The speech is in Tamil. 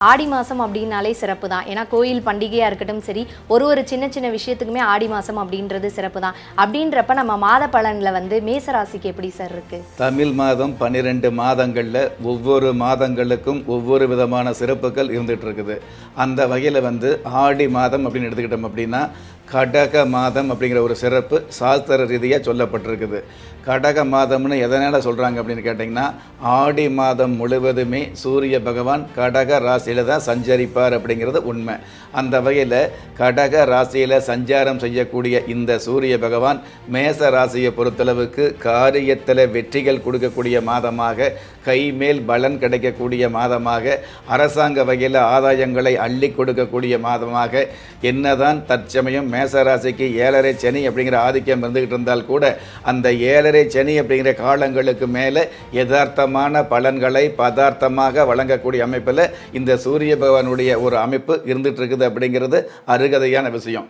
ஆடி மாதம் அப்படின்னாலே சிறப்பு தான் ஏன்னா கோயில் பண்டிகையாக இருக்கட்டும் சரி ஒரு ஒரு சின்ன சின்ன விஷயத்துக்குமே ஆடி மாதம் அப்படின்றது சிறப்பு தான் அப்படின்றப்ப நம்ம மாத பலனில் வந்து மேசராசிக்கு எப்படி சார் இருக்குது தமிழ் மாதம் பன்னிரெண்டு மாதங்களில் ஒவ்வொரு மாதங்களுக்கும் ஒவ்வொரு விதமான சிறப்புகள் இருந்துகிட்டு இருக்குது. அந்த வகையில் வந்து ஆடி மாதம் அப்படின்னு எடுத்துக்கிட்டோம் அப்படின்னா கடக மாதம் அப்படிங்கிற ஒரு சிறப்பு சாஸ்திர ரீதியாக சொல்லப்பட்டிருக்குது. கடக மாதம்னு எதனால் சொல்கிறாங்க அப்படின்னு கேட்டிங்கன்னா ஆடி மாதம் முழுவதுமே சூரிய பகவான் கடக ராசி ராசியில் தான் சஞ்சரிப்பார் அப்படிங்கிறது உண்மை. அந்த வகையில் கடக ராசியில் சஞ்சாரம் செய்யக்கூடிய இந்த சூரிய பகவான் மேச ராசியை பொறுத்தளவுக்கு காரியத்தில் வெற்றிகள் கொடுக்கக்கூடிய மாதமாக கைமேல் பலன் கிடைக்கக்கூடிய மாதமாக அரசாங்க வகையில் ஆதாயங்களை அள்ளி கொடுக்கக்கூடிய மாதமாக என்னதான் தற்சமயம் மேச ராசிக்கு ஏழரை சனி அப்படிங்கிற ஆதிக்கம் இருந்துகிட்டு இருந்தால் கூட அந்த ஏழரை சனி அப்படிங்கிற காலங்களுக்கு மேலே யதார்த்தமான பலன்களை பதார்த்தமாக வழங்கக்கூடிய அமைப்பில் இந்த சூரிய பகவானுடைய ஒரு அமைப்பு இருந்துட்டு இருக்குது அப்படிங்கிறது அருகதையான விஷயம்.